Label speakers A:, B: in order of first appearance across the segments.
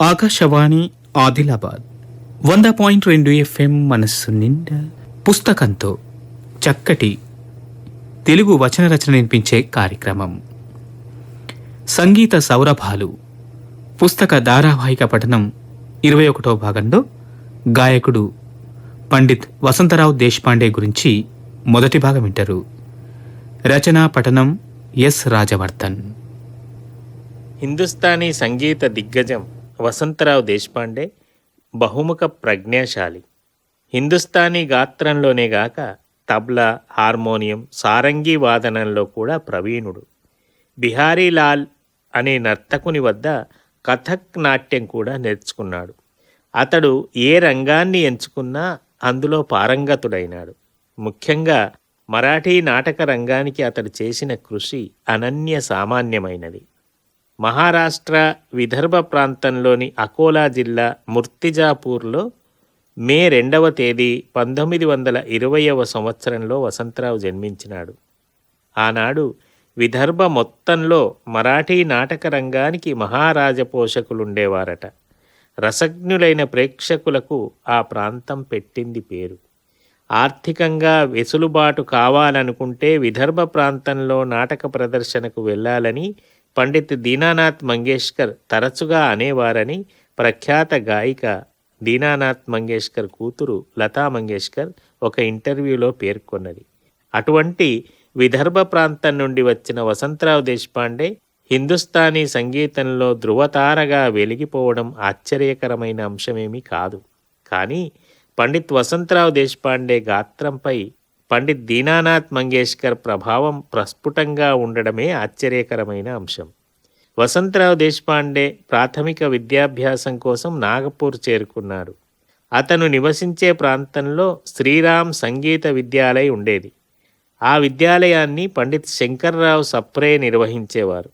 A: ఆకాశవాణి ఆదిలాబాద్. వంద పాయింట్ రెండు ఎఫ్ఎం మనస్సు నిండా పుస్తకంతో చక్కటి తెలుగు వచన రచన వినిపించే కార్యక్రమం. సంగీత సౌరభాలు పుస్తక ధారావాహిక పఠనం ఇరవై ఒకటో భాగంలో గాయకుడు పండిత్ వసంతరావు దేశపాండే గురించి మొదటి భాగం వింటారు. రచనా పఠనం ఎస్ రాజవర్ధన్.
B: హిందుస్థానీ సంగీత దిగ్గజం వసంతరావు దేశపాండే బహుముఖ ప్రజ్ఞాశాలి. హిందుస్థానీ గాత్రంలోనే గాక తబ్లా హార్మోనియం సారంగి వాదనంలో కూడా ప్రవీణుడు. బిహారీలాల్ అనే నర్తకుని వద్ద కథక్ నాట్యం కూడా నేర్చుకున్నాడు. అతడు ఏ రంగాన్ని ఎంచుకున్నా అందులో పారంగతుడైనాడు. ముఖ్యంగా మరాఠీ నాటక రంగానికి అతడు చేసిన కృషి అనన్య సామాన్యమైనది. మహారాష్ట్ర విదర్భ ప్రాంతంలోని అకోలా జిల్లా ముర్తిజాపూర్లో మే రెండవ తేదీ పంతొమ్మిది వందల ఇరవయవ సంవత్సరంలో వసంతరావు జన్మించినాడు. ఆనాడు విదర్భ మొత్తంలో మరాఠీ నాటక రంగానికి మహారాజ పోషకులుండేవారట రసజ్ఞులైన ప్రేక్షకులకు ఆ ప్రాంతం పెట్టింది పేరు. ఆర్థికంగా వెసులుబాటు కావాలనుకుంటే విదర్భ ప్రాంతంలో నాటక ప్రదర్శనకు వెళ్ళాలని పండిత్ దీనానాథ్ మంగేష్కర్ తరచుగా అనేవారని ప్రఖ్యాత గాయిక దీనానాథ్ మంగేష్కర్ కూతురు లతా మంగేష్కర్ ఒక ఇంటర్వ్యూలో పేర్కొన్నది. అటువంటి విదర్భ ప్రాంతం నుండి వచ్చిన వసంతరావు దేశపాండే హిందుస్థానీ సంగీతంలో ధృవతారగా వెలిగిపోవడం ఆశ్చర్యకరమైన అంశమేమీ కాదు. కానీ పండిత్ వసంతరావు దేశపాండే గాత్రంపై పండిత్ దీనానాథ్ మంగేష్కర్ ప్రభావం ప్రస్ఫుటంగా ఉండడమే ఆశ్చర్యకరమైన అంశం. వసంతరావు దేశపాండే ప్రాథమిక విద్యాభ్యాసం కోసం నాగపూర్ చేరుకున్నారు అతను నివసించే ప్రాంతంలో శ్రీరామ్ సంగీత విద్యాలయ ఉండేది. ఆ విద్యాలయాన్ని పండిత్ శంకర్రావు సప్రే నిర్వహించేవారు.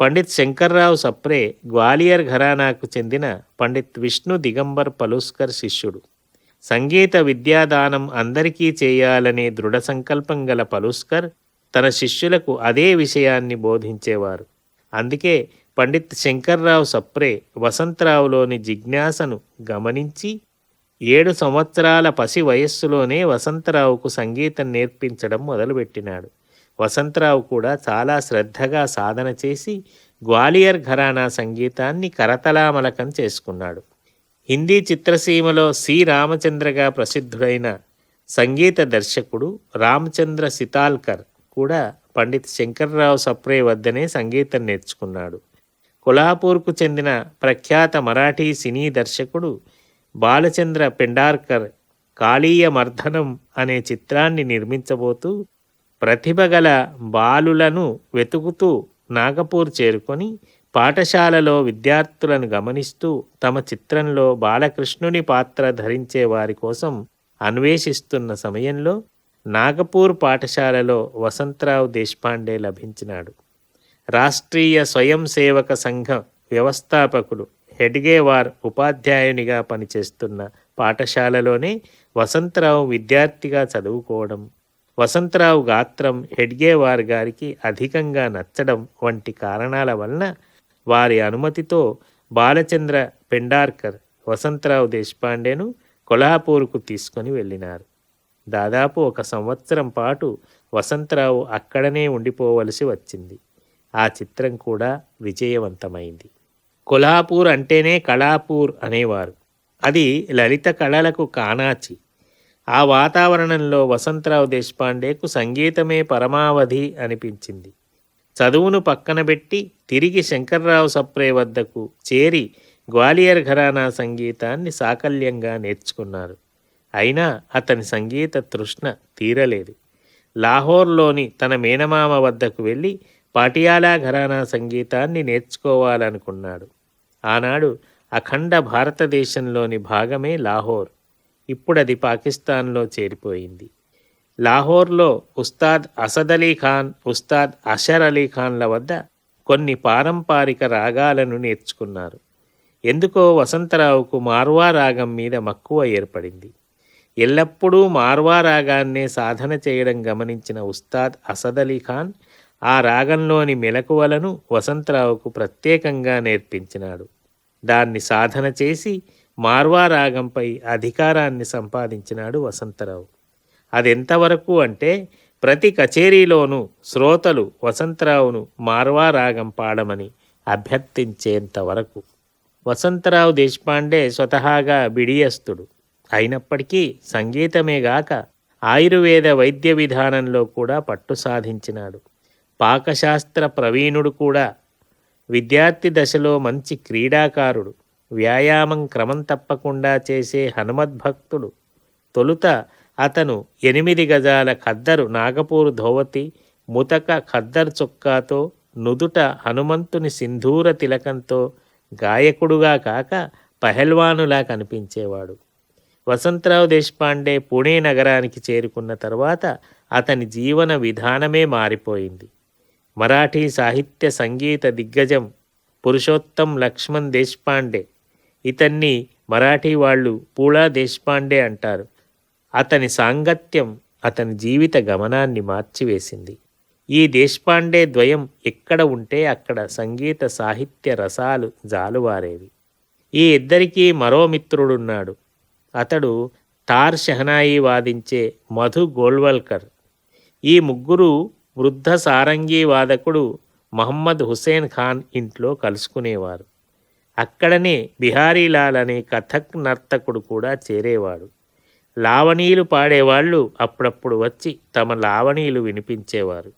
B: పండిత్ శంకర్రావు సప్రే గ్వాలియర్ ఘరానాకు చెందిన పండిత్ విష్ణు దిగంబర్ పలుస్కర్ శిష్యుడు. సంగీత విద్యాదానం అందరికీ చేయాలనే దృఢ సంకల్పం గల పలుస్కర్ తన శిష్యులకు అదే విషయాన్ని బోధించేవారు. అందుకే పండిత్ శంకర్రావు సప్రే వసంతరావులోని జిజ్ఞాసను గమనించి ఏడు సంవత్సరాల పసి వయస్సులోనే వసంతరావుకు సంగీతం నేర్పించడం మొదలుపెట్టినాడు. వసంతరావు కూడా చాలా శ్రద్ధగా సాధన చేసి గ్వాలియర్ ఘరానా సంగీతాన్ని కరతలామలకం చేసుకున్నాడు. హిందీ చిత్రసీమలో సి. రామచంద్రగా ప్రసిద్ధుడైన సంగీత దర్శకుడు రామచంద్ర సితాల్కర్ కూడా పండిత్ శంకర్రావు సప్రే వద్దనే సంగీతం నేర్చుకున్నాడు. కొల్హాపూర్కు చెందిన ప్రఖ్యాత మరాఠీ సినీ దర్శకుడు బాలచంద్ర పెండార్కర్ కాళీయ మర్ధనం అనే చిత్రాన్ని నిర్మించబోతూ ప్రతిభగల బాలులను వెతుకుతూ నాగపూర్ చేరుకొని పాఠశాలలో విద్యార్థులను గమనిస్తూ తమ చిత్రంలో బాలకృష్ణుని పాత్ర ధరించే వారి కోసం అన్వేషిస్తున్న సమయంలో నాగపూర్ పాఠశాలలో వసంతరావు దేశపాండే లభించినాడు. రాష్ట్రీయ స్వయం సేవక సంఘం వ్యవస్థాపకుడు హెడ్గేవార్ ఉపాధ్యాయునిగా పనిచేస్తున్న పాఠశాలలోనే వసంతరావు విద్యార్థిగా చదువుకోవడం వసంతరావు గాత్రం హెడ్గేవార్ గారికి అధికంగా నచ్చడం వంటి కారణాల వలన వారి అనుమతితో బాలచంద్ర పెండార్కర్ వసంతరావు దేశపాండేను కొల్హాపూర్కు తీసుకొని వెళ్ళినారు. దాదాపు ఒక సంవత్సరం పాటు వసంతరావు అక్కడనే ఉండిపోవలసి వచ్చింది. ఆ చిత్రం కూడా విజయవంతమైంది. కొల్హాపూర్ అంటేనే కళాపూర్ అనేవారు. అది లలిత కళలకు కానాచి. ఆ వాతావరణంలో వసంతరావు దేశపాండేకు సంగీతమే పరమావధి అనిపించింది. చదువును పక్కన పెట్టి తిరిగి శంకర్రావు సప్రే వద్దకు చేరి గ్వాలియర్ ఘరానా సంగీతాన్ని సాకల్యంగా నేర్చుకున్నారు. అయినా అతని సంగీత తృష్ణ తీరలేదు. లాహోర్లోని తన మేనమామ వద్దకు వెళ్ళి పాటియాలా ఘరానా సంగీతాన్ని నేర్చుకోవాలనుకున్నాడు. ఆనాడు అఖండ భారతదేశంలోని భాగమే లాహోర్. ఇప్పుడది పాకిస్తాన్లో చేరిపోయింది. లాహోర్లో ఉస్తాద్ అసద్ అలీ ఖాన్ ఉస్తాద్ అషర్ అలీ ఖాన్ల వద్ద కొన్ని పారంపారిక రాగాలను నేర్చుకున్నారు. ఎందుకో వసంతరావుకు మార్వా రాగం మీద మక్కువ ఏర్పడింది. ఎల్లప్పుడూ మార్వా రాగాన్నే సాధన చేయడం గమనించిన ఉస్తాద్ అసద్ అలీ ఖాన్ ఆ రాగంలోని మెలకువలను వసంతరావుకు ప్రత్యేకంగా నేర్పించినాడు. దాన్ని సాధన చేసి మార్వా రాగంపై అధికారాన్ని సంపాదించినాడు వసంతరావు. అదెంతవరకు అంటే ప్రతి కచేరీలోనూ శ్రోతలు వసంతరావును మార్వా రాగం పాడమని అభ్యర్థించేంత వరకు వసంతరావు దేశపాండే స్వతహాగా బిడియస్తుడు అయినప్పటికీ సంగీతమే గాక ఆయుర్వేద వైద్య విధానంలో కూడా పట్టు సాధించినాడు. పాకశాస్త్ర ప్రవీణుడు కూడా. విద్యార్థి దశలో మంచి క్రీడాకారుడు. వ్యాయామం క్రమం తప్పకుండా చేసే హనుమద్భక్తుడు. తొలుత అతను ఎనిమిది గజాల ఖద్దరు నాగపూరు ధోవతి ముతక ఖద్దరు చొక్కాతో నుదుట హనుమంతుని సింధూర తిలకంతో గాయకుడుగా కాక పహల్వానులా కనిపించేవాడు. వసంతరావు దేశపాండే పుణే నగరానికి చేరుకున్న తర్వాత అతని జీవన విధానమే మారిపోయింది. మరాఠీ సాహిత్య సంగీత దిగ్గజం పురుషోత్తం లక్ష్మణ్ దేశపాండే. ఇతన్ని మరాఠీ వాళ్ళు పూలా దేశపాండే అంటారు. అతని సాంగత్యం అతని జీవిత గమనాన్ని మార్చివేసింది. ఈ దేశపాండే ద్వయం ఎక్కడ ఉంటే అక్కడ సంగీత సాహిత్య రసాలు జాలువారేవి. ఈ ఇద్దరికీ మరో మిత్రుడున్నాడు. అతడు తార్ షహనాయి వాదించే మధు గోల్వల్కర్. ఈ ముగ్గురు వృద్ధ సారంగీ వాదకుడు మహమ్మద్ హుసేన్ ఖాన్ ఇంట్లో కలుసుకునేవారు. అక్కడనే బిహారీలాల్ అనే కథక్ నర్తకుడు కూడా చేరేవాడు. లావణీలు పాడేవాళ్ళు అప్పుడప్పుడు వచ్చి తమ లావణీలు వినిపించేవారు.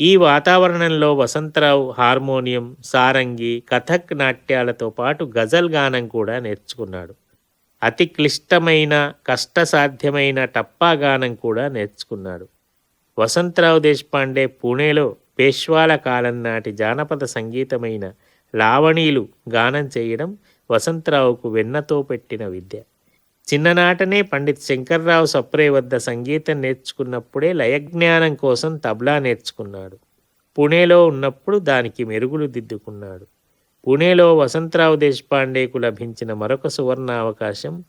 B: ఈ వాతావరణంలో వసంతరావు హార్మోనియం సారంగి కథక్ నాట్యాలతో పాటు గజల్ గానం కూడా నేర్చుకున్నాడు. అతి క్లిష్టమైన కష్టసాధ్యమైన టప్పా గానం కూడా నేర్చుకున్నాడు. వసంతరావు దేశపాండే పూణేలో పేష్వాల కాలం నాటి జానపద సంగీతమైన లావణీలు గానం చేయడం వసంతరావుకు వెన్నతో పెట్టిన విద్య. చిన్ననాటనే పండిత్ శంకర్రావు సప్రే వద్ద సంగీతం నేర్చుకున్నప్పుడే లయజ్ఞానం కోసం తబలా నేర్చుకున్నాడు. పుణేలో ఉన్నప్పుడు దానికి మెరుగులు దిద్దుకున్నాడు. పుణేలో వసంతరావు దేశపాండేకు లభించిన మరొక సువర్ణ అవకాశం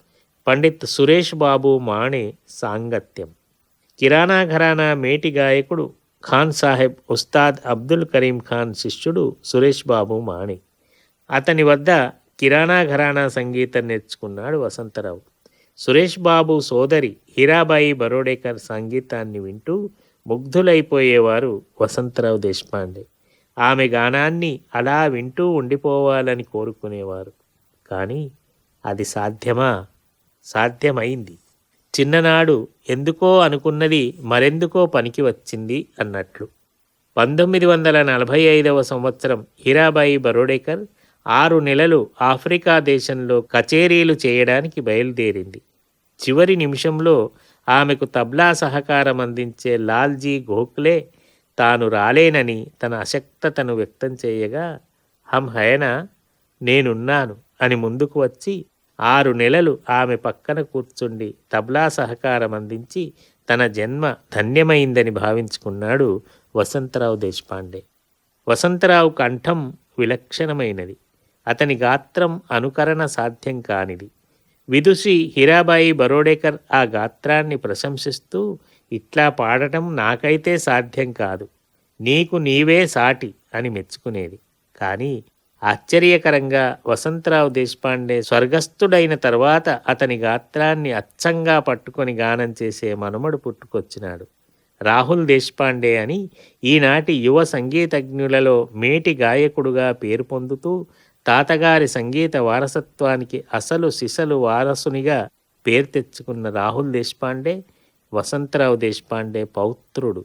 B: పండిత్ సురేష్ బాబు మాణే సాంగత్యం. కిరాణా ఘరానా మేటి గాయకుడు ఖాన్ సాహెబ్ ఉస్తాద్ అబ్దుల్ కరీం ఖాన్ శిష్యుడు సురేష్ బాబు మాణి. అతని వద్ద కిరాణా ఘరానా సంగీతం నేర్చుకున్నాడు వసంతరావు. సురేష్ బాబు సోదరి హీరాబాయి బరోడేకర్ సంగీతాన్ని వింటూ ముగ్ధులైపోయేవారు వసంతరావు దేశపాండే. ఆమె గానాన్ని అలా వింటూ ఉండిపోవాలని కోరుకునేవారు. కానీ అది సాధ్యమా? సాధ్యమైంది. చిన్ననాడు ఎందుకో అనుకున్నది మరెందుకో పనికి వచ్చింది అన్నట్లు. పంతొమ్మిది వందల నలభై ఐదవ సంవత్సరం హీరాబాయి బరోడేకర్ ఆరు నెలలు ఆఫ్రికా దేశంలో కచేరీలు చేయడానికి బయలుదేరింది. చివరి నిమిషంలో ఆమెకు తబ్లా సహకారం అందించే లాల్జీ గోఖలే తాను రాలేనని తన అశక్తతను వ్యక్తం చేయగా హం హయనా నేనున్నాను అని ముందుకు వచ్చి ఆరు నెలలు ఆమె పక్కన కూర్చుండి తబ్లా సహకారం అందించి తన జన్మ ధన్యమైందని భావించుకున్నాడు వసంతరావు దేశపాండే. వసంతరావు కంఠం విలక్షణమైనది. అతని గాత్రం అనుకరణ సాధ్యం కానిది. విదుషి హీరాబాయి బరోడేకర్ ఆ గాత్రాన్ని ప్రశంసిస్తూ ఇట్లా పాడటం నాకైతే సాధ్యం కాదు. నీకు నీవే సాటి అని మెచ్చుకునేది. కానీ ఆశ్చర్యకరంగా వసంతరావు దేశపాండే స్వర్గస్థుడైన తర్వాత అతని గాత్రాన్ని అచ్చంగా పట్టుకొని గానం చేసే మనుమడు పుట్టుకొచ్చినాడు. రాహుల్ దేశపాండే అని ఈనాటి యువ సంగీతజ్ఞులలో మేటి గాయకుడుగా పేరు పొందుతూ తాతగారి సంగీత వారసత్వానికి అసలు సిసలు వారసునిగా పేరు తెచ్చుకున్న రాహుల్ దేశపాండే వసంతరావు దేశపాండే పౌత్రుడు.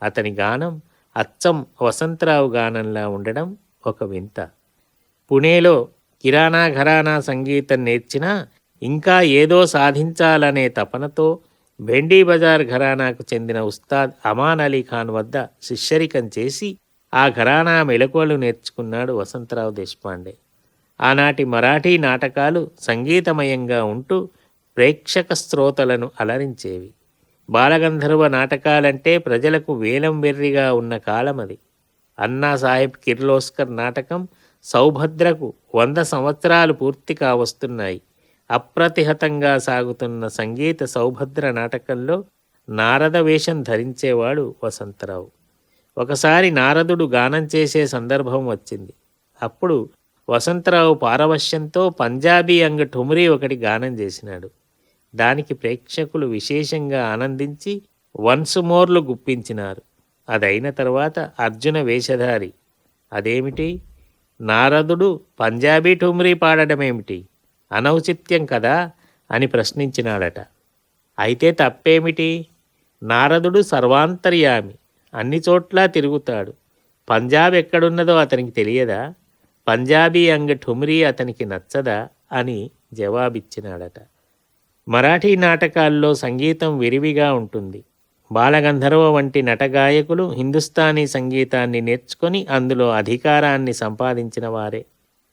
B: అతని గానం అచ్చం వసంతరావు గానంలా ఉండడం ఒక వింత. పుణేలో కిరాణా ఘరానా సంగీతం నేర్చినా ఇంకా ఏదో సాధించాలనే తపనతో బెండీ బజార్ ఘరానాకు చెందిన ఉస్తాద్ అమాన్ అలీ ఖాన్ వద్ద శిష్యరికం చేసి ఆ ఘరానా మెలకువలు నేర్చుకున్నాడు వసంతరావు దేశపాండే. ఆనాటి మరాఠీ నాటకాలు సంగీతమయంగా ఉంటూ ప్రేక్షక శ్రోతలను అలరించేవి. బాలగంధర్వ నాటకాలంటే ప్రజలకు వేలం వెర్రిగా ఉన్న కాలమది. అన్నా సాహెబ్ కిర్లోస్కర్ నాటకం సౌభద్రకు వంద సంవత్సరాలు పూర్తి కావస్తున్నాయి. అప్రతిహతంగా సాగుతున్న సంగీత సౌభద్ర నాటకంలో నారద వేషం ధరించేవాడు వసంతరావు. ఒకసారి నారదుడు గానం చేసే సందర్భం వచ్చింది. అప్పుడు వసంతరావు పారవశ్యంతో పంజాబీ అంగ ఠుమరీ ఒకటి గానం చేసినాడు. దానికి ప్రేక్షకులు విశేషంగా ఆనందించి వన్స్ మోర్లు గుప్పించినారు. అదైన తర్వాత అర్జున వేషధారి. అదేమిటి? నారదుడు పంజాబీ ఠుమ్రీ పాడడమేమిటి అనౌచిత్యం కదా? అని ప్రశ్నించినాడట. అయితే తప్పేమిటి? నారదుడు సర్వాంతర్యామి. అన్ని చోట్ల తిరుగుతాడు. పంజాబ్ ఎక్కడున్నదో అతనికి తెలియదా? పంజాబీ అంగ ఠుమ్రీ అతనికి నచ్చదా? అని జవాబిచ్చినాడట. మరాఠీ నాటకాల్లో సంగీతం విరివిగా ఉంటుంది. బాలగంధర్వ వంటి నటగాయకులు హిందుస్థానీ సంగీతాన్ని నేర్చుకొని అందులో అధికారాన్ని సంపాదించిన వారే.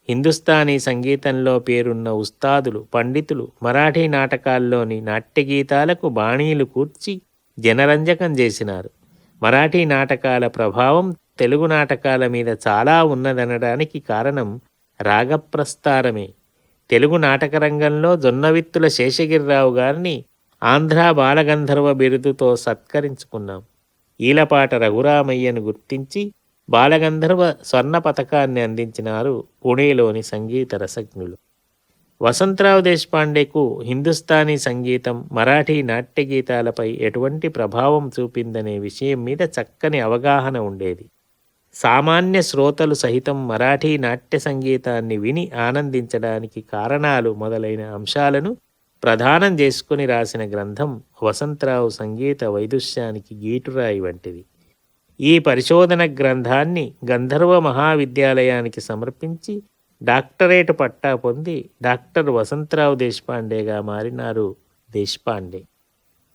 B: హిందుస్థానీ సంగీతంలో పేరున్న ఉస్తాదులు పండితులు మరాఠీ నాటకాల్లోని నాట్యగీతాలకు బాణీలు కూర్చి జనరంజకం చేసినారు. మరాఠీ నాటకాల ప్రభావం తెలుగు నాటకాల మీద చాలా ఉన్నదనడానికి కారణం రాగప్రస్తారమే తెలుగు నాటక రంగంలో జొన్నవిత్తుల శేషగిరిరావు గారిని ఆంధ్రా బాలగంధర్వ బిరుదుతో సత్కరించుకున్నాం. ఈలపాట రఘురామయ్యను గుర్తించి బాలగంధర్వ స్వర్ణ పథకాన్ని అందించినారు పుణేలోని సంగీత రసజ్ఞులు. వసంతరావు దేశపాండేకు హిందుస్థానీ సంగీతం మరాఠీ నాట్య గీతాలపై ఎటువంటి ప్రభావం చూపిందనే విషయం మీద చక్కని అవగాహన ఉండేది. సామాన్య శ్రోతలు సహితం మరాఠీ నాట్య సంగీతాన్ని విని ఆనందించడానికి కారణాలు మొదలైన అంశాలను ప్రధానం చేసుకుని రాసిన గ్రంథం వసంతరావు సంగీత వైదుష్యానికి గీటురాయి వంటిది. ఈ పరిశోధన గ్రంథాన్ని గంధర్వ మహావిద్యాలయానికి సమర్పించి డాక్టరేట్ పట్టా పొంది డాక్టర్ వసంతరావు దేశపాండేగా మారినారు దేశపాండే.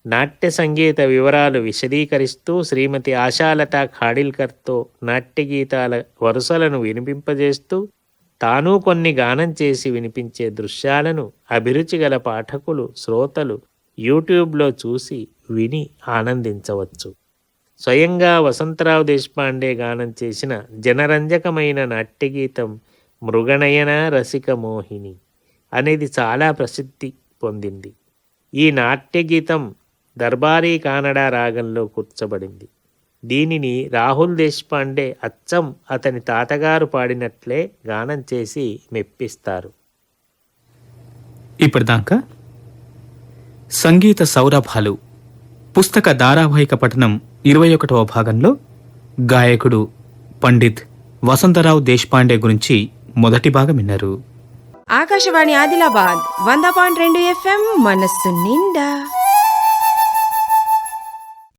B: నాట్య సంగీత వివరాలు విశదీకరిస్తూ శ్రీమతి ఆశాలత ఖాడిల్కర్తో నాట్య గీతాల వరుసలను వినిపింపజేస్తూ తాను కొన్ని గానం చేసి వినిపించే దృశ్యాలను అభిరుచి గల పాఠకులు శ్రోతలు యూట్యూబ్లో చూసి విని ఆనందించవచ్చు. స్వయంగా వసంతరావు దేశపాండే గానం చేసిన జనరంజకమైన నాట్యగీతం మృగనయన రసిక మోహిని అనేది చాలా ప్రసిద్ధి పొందింది. ఈ నాట్యగీతం దర్బారీ కానడా రాగంలో కూర్చబడింది. దీనిని రాహుల్ దేశపాండే అచ్చం అతని తాతగారు పాడినట్లే గానం చేసి మెప్పిస్తారు.
A: ఇప్పటిదాకా సంగీత సౌరభాలు పుస్తక ధారావాహిక పఠనం ఇరవై ఒకటవ భాగంలో గాయకుడు పండిత్ వసంతరావు దేశపాండే గురించి మొదటి భాగం విన్నారు.
C: ఆకాశవాణి ఆదిలాబాద్ వంద పాయింట్ రెండు ఎఫ్ఎం మనస్సు నిండా.